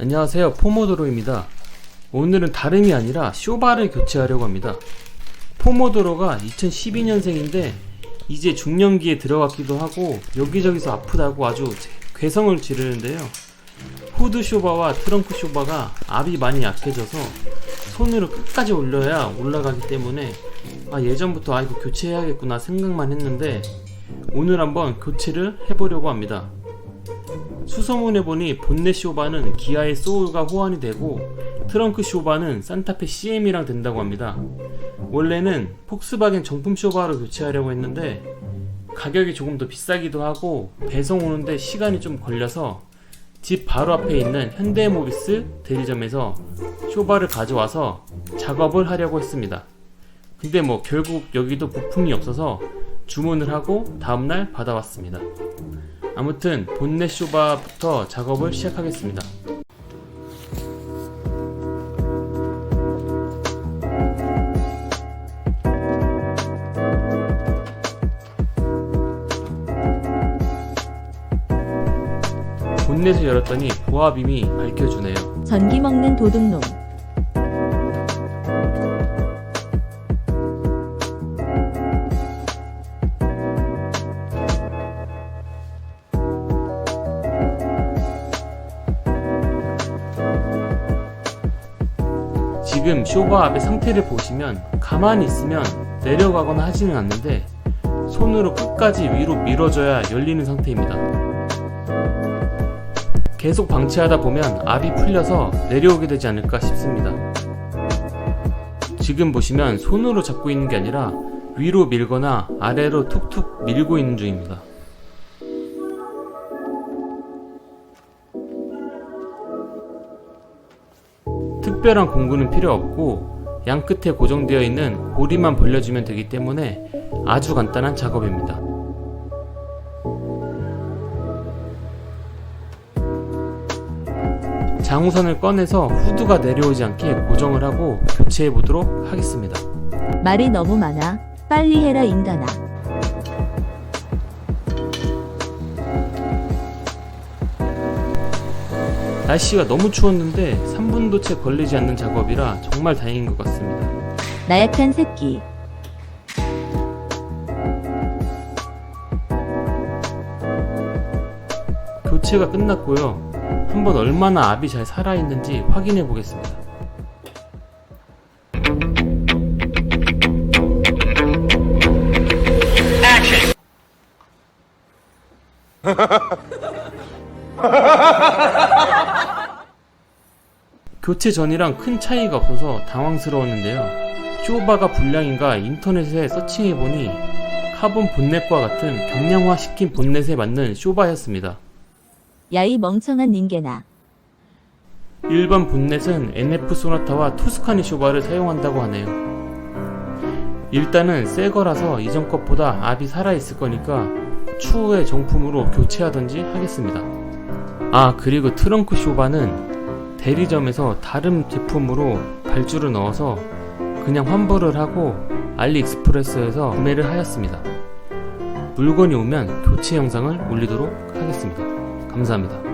안녕하세요. 포모도로입니다. 오늘은 다름이 아니라 쇼바를 교체하려고 합니다. 포모도로가 2012년생인데 이제 중년기에 들어갔기도 하고 여기저기서 아프다고 아주 괴성을 지르는데요. 후드 쇼바와 트렁크 쇼바가 압이 많이 약해져서 손으로 끝까지 올려야 올라가기 때문에 아 예전부터 아 이거 교체해야겠구나 생각만 했는데 오늘 한번 교체를 해보려고 합니다 수소문해 보니 본넷 쇼바는 기아의 소울과 호환이 되고 트렁크 쇼바는 산타페 CM이랑 된다고 합니다. 원래는 폭스바겐 정품 쇼바로 교체하려고 했는데 가격이 조금 더 비싸기도 하고 배송 오는데 시간이 좀 걸려서 집 바로 앞에 있는 현대모비스 대리점에서 쇼바를 가져와서 작업을 하려고 했습니다. 근데 뭐 결국 여기도 부품이 없어서 주문을 하고 다음날 받아왔습니다. 아무튼 본넷 쇼바부터 작업을 시작하겠습니다. 본넷을 열었더니 보아빔이 밝혀주네요. 전기 먹는 도둑놈. 지금 쇼바 앞의 상태를 보시면 가만히 있으면 내려가거나 하지는 않는데 손으로 끝까지 위로 밀어줘야 열리는 상태입니다. 계속 방치하다 보면 압이 풀려서 내려오게 되지 않을까 싶습니다. 지금 보시면 손으로 잡고 있는 게 아니라 위로 밀거나 아래로 툭툭 밀고 있는 중입니다. 특별한 공구는 필요 없고 양 끝에 고정되어 있는 고리만 벌려주면 되기 때문에 아주 간단한 작업입니다. 장우선을 꺼내서 후드가 내려오지 않게 고정을 하고 교체해 보도록 하겠습니다. 말이 너무 많아. 빨리 해라 인간아. 날씨가 너무 추웠는데 3분도 채 걸리지 않는 작업이라 정말 다행인 것 같습니다. 나약한 새끼. 교체가 끝났고요. 한번 얼마나 압이 잘 살아있는지 확인해 보겠습니다. 교체 전이랑 큰 차이가 없어서 당황스러웠는데요. 쇼바가 불량인가 인터넷에 서칭해보니 카본 본넷과 같은 경량화 시킨 본넷에 맞는 쇼바였습니다. 야 이 멍청한 닌게나. 일반 본넷은 NF 소나타와 투스카니 쇼바를 사용한다고 하네요. 일단은 새 거라서 이전 것보다 압이 살아있을 거니까 추후에 정품으로 교체하든지 하겠습니다. 아, 그리고 트렁크 쇼바는 대리점에서 다른 제품으로 발주를 넣어서 그냥 환불을 하고 알리익스프레스에서 구매를 하였습니다. 물건이 오면 교체 영상을 올리도록 하겠습니다. 감사합니다.